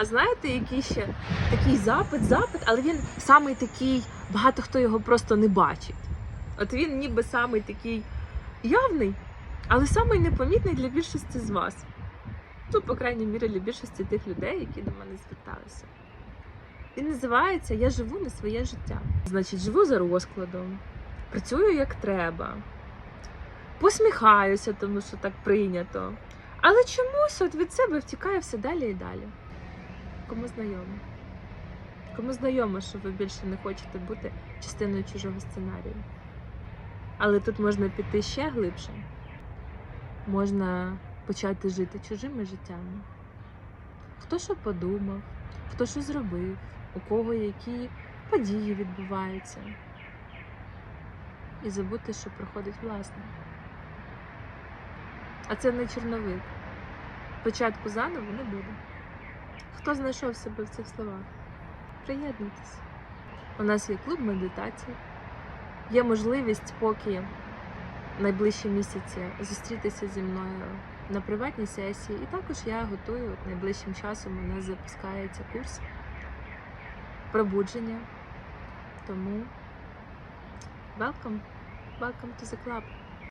А знаєте, який ще такий запит, запит, але він самий такий, багато хто його просто не бачить. От він ніби самий такий явний, але самий непомітний для більшості з вас. Ну, по крайній мірі, для більшості тих людей, які до мене зверталися. Він називається Я живу не своє життя. Значить, живу за розкладом, працюю як треба, посміхаюся, тому що так прийнято. Але чомусь от від себе втікає все далі і далі. Кому знайомо? Кому знайомо, що ви більше не хочете бути частиною чужого сценарію. Але тут можна піти ще глибше. Можна почати жити чужими життями. Хто що подумав, хто що зробив, у кого які події відбуваються. І забути, що проходить власне. А це не чорновик. Початку заново не буде. Хто знайшов себе в цих словах? Приєднуйтесь. У нас є клуб медитації. Є можливість поки найближчі місяці зустрітися зі мною на приватній сесії. І також я готую найближчим часом. У нас запускається курс пробудження. Тому welcome, welcome to the club.